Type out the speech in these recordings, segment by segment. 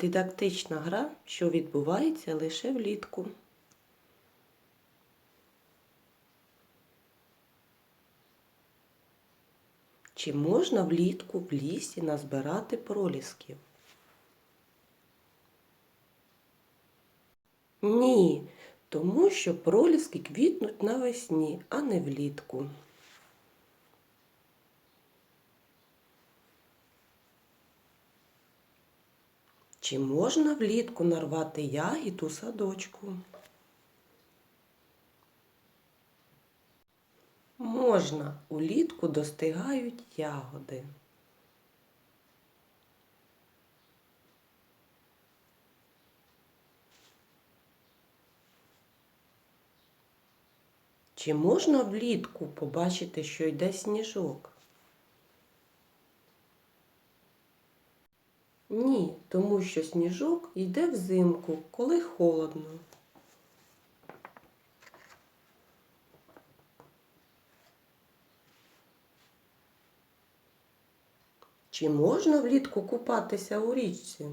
Дидактична гра, що відбувається лише влітку. Чи можна влітку в лісі назбирати пролісків? Ні, тому що проліски квітнуть навесні, а не влітку. Чи можна влітку нарвати ягід у садочку? Можна, улітку достигають ягоди. Чи можна влітку побачити, що йде сніжок? Ні, тому що сніжок йде взимку, коли холодно. Чи можна влітку купатися у річці?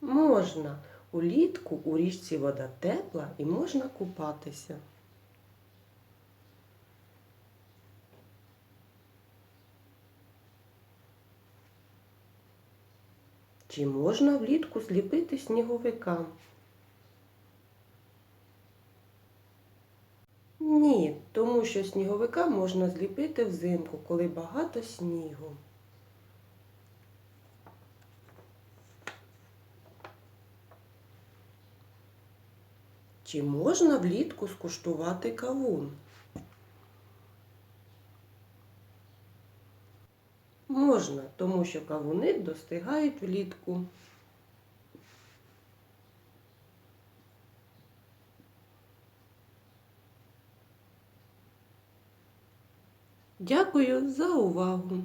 Можна. Улітку у річці вода тепла і можна купатися. Чи можна влітку зліпити сніговика? Ні, тому що сніговика можна зліпити взимку, коли багато снігу. Чи можна влітку скуштувати кавун? Можна, тому що кавуни достигають влітку. Дякую за увагу!